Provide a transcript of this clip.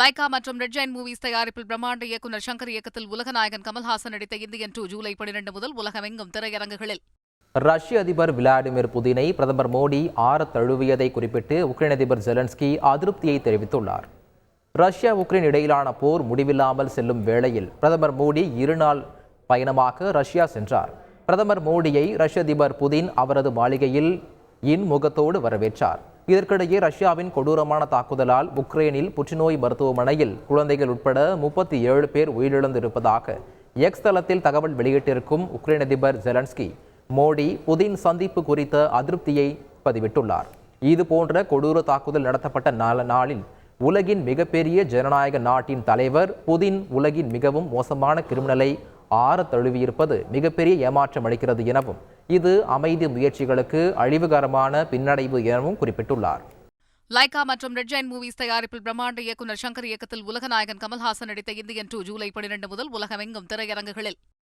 Lyca மற்றும் red Jain movies தயாரிப்பில் பிரம்மாண்ட இயக்குநர் சங்கர் இயக்கத்தில் உலகநாயகன் கமல்ஹாசன் நடித்த இந்தியன் டூ ஜூலை பனிரெண்டு முதல் உலகமெங்கும் திரையரங்குகளில். ரஷ்ய அதிபர் விளாடிமிர் புதினை பிரதமர் மோடி ஆற தழுவியதை குறிப்பிட்டு உக்ரைன் அதிபர் ஜெலன்ஸ்கி அதிருப்தியை தெரிவித்துள்ளார். ரஷ்யா உக்ரைன் இடையிலான போர் முடிவில்லாமல் செல்லும் வேளையில் பிரதமர் மோடி இருநாள் பயணமாக ரஷ்யா சென்றார். பிரதமர் மோடியை ரஷ்ய அதிபர் புதின் அவரது மாளிகையில் இன்முகத்தோடு வரவேற்றார். இதற்கிடையே ரஷ்யாவின் கொடூரமான தாக்குதலால் உக்ரைனில் புற்றுநோய் மருத்துவமனையில் குழந்தைகள் உட்பட முப்பத்தி ஏழு பேர் உயிரிழந்திருப்பதாக எக்ஸ் தளத்தில் தகவல் வெளியிட்டிருக்கும் உக்ரைன் அதிபர் ஜெலன்ஸ்கி மோடி புதின் சந்திப்பு குறித்த அதிருப்தியை பதிவிட்டுள்ளார். இது போன்ற கொடூர தாக்குதல் நடத்தப்பட்ட நால நாளில் உலகின் மிகப்பெரிய ஜனநாயக நாட்டின் தலைவர் புதின் உலகின் மிகவும் மோசமான கிரிமினலை ஆற தழுவியிருப்பது மிகப்பெரிய ஏமாற்றம் அளிக்கிறது எனவும் இது அமைதி முயற்சிகளுக்கு அழிவுகரமான பின்னடைவு எனவும் குறிப்பிட்டுள்ளார். லைகா மற்றும் ரெட் ஜெயின் மூவிஸ் தயாரிப்பில் பிரம்மாண்ட இயக்குநர் சங்கர் இயக்கத்தில் உலகநாயகன் கமல்ஹாசன் நடித்த இந்தியன் டூ ஜூலை பனிரெண்டு முதல் உலகமெங்கும் திரையரங்குகளில்.